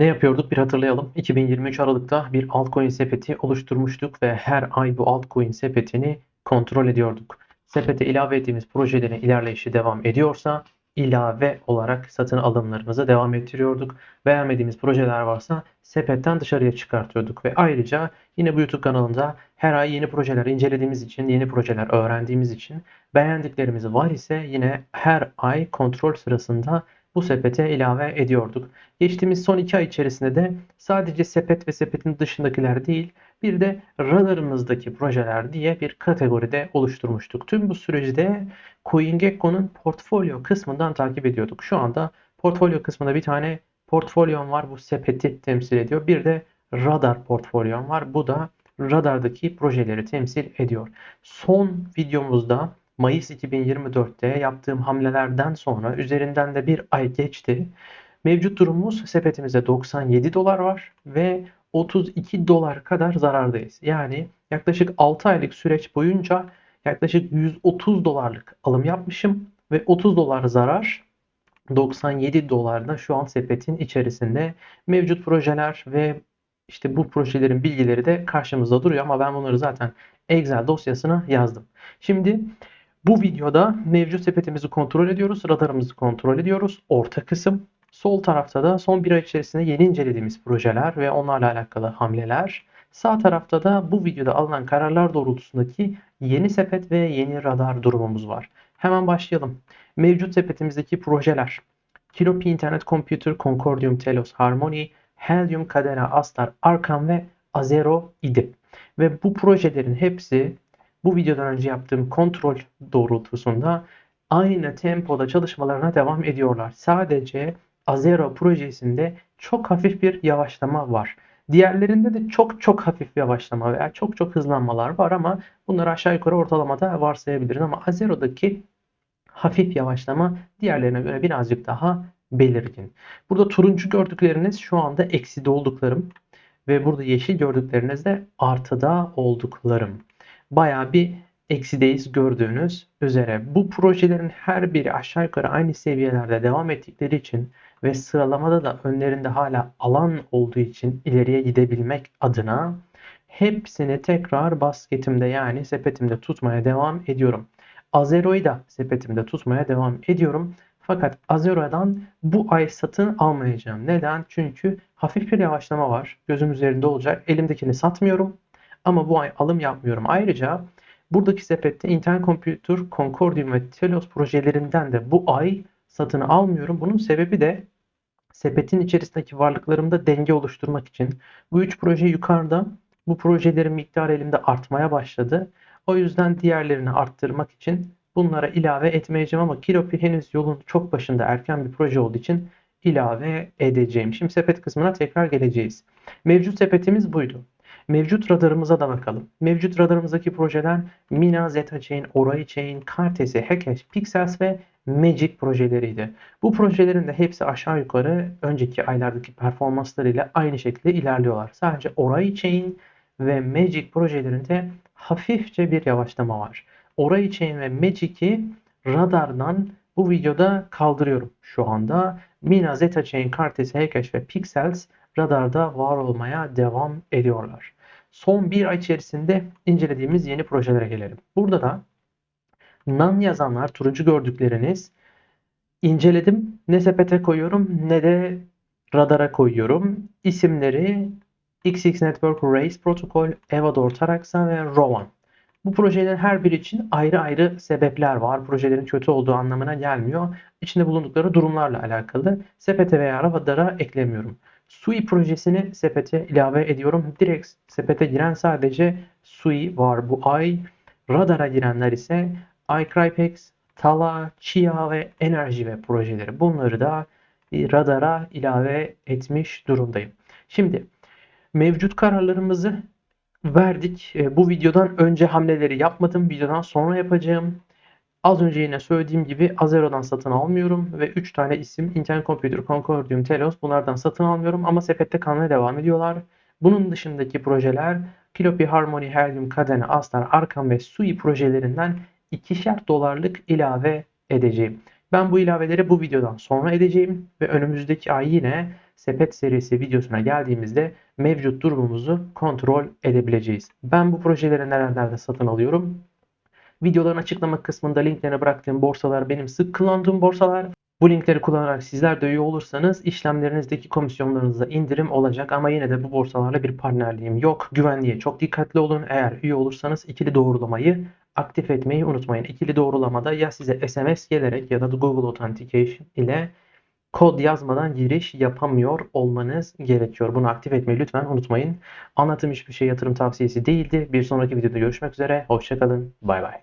Ne yapıyorduk bir hatırlayalım. 2023 Aralık'ta bir altcoin sepeti oluşturmuştuk ve her ay bu altcoin sepetini kontrol ediyorduk. Sepete ilave ettiğimiz projelerin ilerleyişi devam ediyorsa ilave olarak satın alımlarımızı devam ettiriyorduk. Beğenmediğimiz projeler varsa sepetten dışarıya çıkartıyorduk ve ayrıca yine bu YouTube kanalında her ay yeni projeler incelediğimiz için, yeni projeler öğrendiğimiz için beğendiklerimiz var ise yine her ay kontrol sırasında bu sepete ilave ediyorduk. Geçtiğimiz son iki ay içerisinde de sadece sepet ve sepetin dışındakiler değil, bir de radarımızdaki projeler diye bir kategoride oluşturmuştuk. Tüm bu süreci CoinGecko'nun portfolyo kısmından takip ediyorduk. Şu anda portfolyo kısmında bir tane portfolyon var. Bu sepeti temsil ediyor. Bir de radar portfolyon var. Bu da radardaki projeleri temsil ediyor. Son videomuzda Mayıs 2024'te yaptığım hamlelerden sonra üzerinden de bir ay geçti. Mevcut durumumuz sepetimizde 97 dolar var ve 32 dolar kadar zarardayız. Yani yaklaşık 6 aylık süreç boyunca yaklaşık 130 dolarlık alım yapmışım ve 30 dolar zarar 97 dolarda şu an sepetin içerisinde mevcut projeler ve işte bu projelerin bilgileri de karşımızda duruyor ama ben bunları zaten Excel dosyasına yazdım. Şimdi bu videoda mevcut sepetimizi kontrol ediyoruz, radarımızı kontrol ediyoruz. Orta kısım. Sol tarafta da son bir ay içerisinde yeni incelediğimiz projeler ve onlarla alakalı hamleler. Sağ tarafta da bu videoda alınan kararlar doğrultusundaki yeni sepet ve yeni radar durumumuz var. Hemen başlayalım. Mevcut sepetimizdeki projeler. Kilopi Internet Computer, Concordium, Telos, Harmony, Helium, Cadena, Astar, Arkham ve Azero idi. Ve bu projelerin hepsi bu videodan önce yaptığım kontrol doğrultusunda aynı tempoda çalışmalarına devam ediyorlar. Sadece Azero projesinde çok hafif bir yavaşlama var. Diğerlerinde de çok çok hafif yavaşlama veya çok çok hızlanmalar var ama bunları aşağı yukarı ortalamada varsayabiliriz. Ama Azero'daki hafif yavaşlama diğerlerine göre birazcık daha belirgin. Burada turuncu gördükleriniz şu anda ekside olduklarım ve burada yeşil gördükleriniz de artıda olduklarım. Baya bir eksideyiz gördüğünüz üzere. Bu projelerin her biri aşağı yukarı aynı seviyelerde devam ettikleri için ve sıralamada da önlerinde hala alan olduğu için ileriye gidebilmek adına hepsini tekrar basketimde yani sepetimde tutmaya devam ediyorum. Azero'yu da sepetimde tutmaya devam ediyorum. Fakat Azero'dan bu ay satın almayacağım. Neden? Çünkü hafif bir yavaşlama var. Gözüm üzerinde olacak. Elimdekini satmıyorum. Ama bu ay alım yapmıyorum. Ayrıca buradaki sepette Intel Computer, Concordium ve Telos projelerinden de bu ay satın almıyorum. Bunun sebebi de sepetin içerisindeki varlıklarımda denge oluşturmak için. Bu üç proje yukarıda. Bu projelerin miktarı elimde artmaya başladı. O yüzden diğerlerini arttırmak için bunlara ilave etmeyeceğim ama Kilopi henüz yolun çok başında erken bir proje olduğu için ilave edeceğim. Şimdi sepet kısmına tekrar geleceğiz. Mevcut sepetimiz buydu. Mevcut radarımıza da bakalım. Mevcut radarımızdaki projeler Mina, Zeta Chain, Orai Chain, Cartesi, Hackash, Pixels ve Magic projeleriydi. Bu projelerin de hepsi aşağı yukarı önceki aylardaki performanslarıyla aynı şekilde ilerliyorlar. Sadece Orai Chain ve Magic projelerinde hafifçe bir yavaşlama var. Orai Chain ve Magic'i radardan bu videoda kaldırıyorum şu anda. Mina, Zeta Chain, Cartesi, Hackash ve Pixels radarda var olmaya devam ediyorlar. Son bir ay içerisinde incelediğimiz yeni projelere gelelim. Burada da nan yazanlar, turuncu gördükleriniz inceledim. Ne sepete koyuyorum ne de radara koyuyorum. İsimleri XX Network, Race Protocol, Evador Taraxa ve Rowan. Bu projelerin her biri için ayrı ayrı sebepler var. Projelerin kötü olduğu anlamına gelmiyor. İçinde bulundukları durumlarla alakalı. Sepete veya radara eklemiyorum. Sui projesini sepete ilave ediyorum. Direkt sepete giren sadece Sui var bu ay. Radara girenler ise iCrypex, Tala, Chia ve Enerji ve projeleri. Bunları da radara ilave etmiş durumdayım. Şimdi mevcut kararlarımızı verdik. E, bu videodan önce hamleleri yapmadım. Videodan sonra yapacağım. Az önce yine söylediğim gibi Azero'dan satın almıyorum ve 3 tane isim Intel Computer, Concordium, Telos bunlardan satın almıyorum ama sepette kalmaya devam ediyorlar. Bunun dışındaki projeler Kilopi, Harmony, Helium, Cadena, Astar, Arkham ve Sui projelerinden ikişer dolarlık ilave edeceğim. Ben bu ilaveleri bu videodan sonra edeceğim ve önümüzdeki ay yine sepet serisi videosuna geldiğimizde mevcut durumumuzu kontrol edebileceğiz. Ben bu projeleri nerelerde satın alıyorum? Videoların açıklama kısmında linklerine bıraktığım borsalar benim sık kullandığım borsalar. Bu linkleri kullanarak sizler de üye olursanız işlemlerinizdeki komisyonlarınızda indirim olacak ama yine de bu borsalarla bir partnerliğim yok. Güvenliğe çok dikkatli olun. Eğer üye olursanız ikili doğrulamayı aktif etmeyi unutmayın. İkili doğrulamada ya size SMS gelerek ya da Google Authentication ile kod yazmadan giriş yapamıyor olmanız gerekiyor. Bunu aktif etmeyi lütfen unutmayın. Anlatım hiçbir şey yatırım tavsiyesi değildi. Bir sonraki videoda görüşmek üzere. Hoşçakalın. Bay bay.